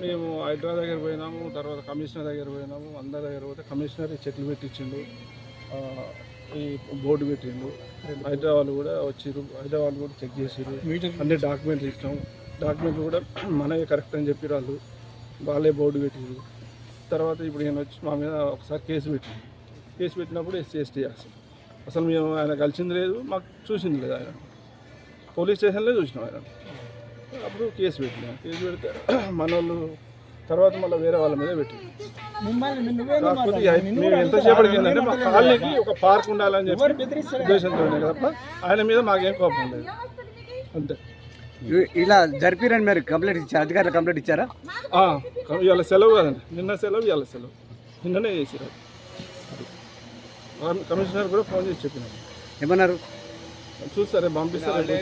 మేము హైదరాబాద్ దగ్గర పోయినాము తర్వాత కమిషనర్ దగ్గర పోయినాము అందరి దగ్గర పోతే కమిషనర్ చెట్లు పెట్టించిండు ఈ బోర్డు పెట్టిండు. హైదరాబాద్ కూడా వచ్చిర్రు హైదరాబాద్ కూడా చెక్ చేసిర్రు. అన్ని డాక్యుమెంట్లు ఇచ్చినాం. డాక్యుమెంట్లు కూడా మనమే కరెక్ట్ అని చెప్పి వాళ్ళు వాళ్ళే బోర్డు పెట్టిర్రు. తర్వాత ఇప్పుడు ఈయన వచ్చి మా మీద ఒకసారి కేసు పెట్టింది కేసు పెట్టినప్పుడు ఎస్సీ ఎస్టీ చేస్తాం అసలు మేము ఆయన కలిసింది లేదు మాకు చూసింది లేదు ఆయన. పోలీస్ స్టేషన్లో చూసినాం ఆయన. అప్పుడు కేసు పెట్టినాం. కేసు పెడితే మన వాళ్ళు తర్వాత మళ్ళీ వేరే వాళ్ళ మీద పెట్టింది కాకపోతే మేము ఎంతసేపటికి ఏంటంటే మా కాలనీకి ఒక పార్క్ ఉండాలని చెప్పి ఉద్దేశంతో తప్ప ఆయన మీద మాకేం కోపం లేదు అంతే. ఇలా జరిపిరని మీరు కంప్లైంట్ ఇచ్చారా? అధికారులు కంప్లైంట్ ఇచ్చారా? ఆ, ఇవాళ సెలవు కదండి. నిన్న సెలవు ఇవాళ సెలవు. నిన్ననే చేసిరు కమిషనర్ కూడా ఫోన్ చేసి చెప్పినారు ఏమన్నారు? చూస్తారే పంపిస్తారే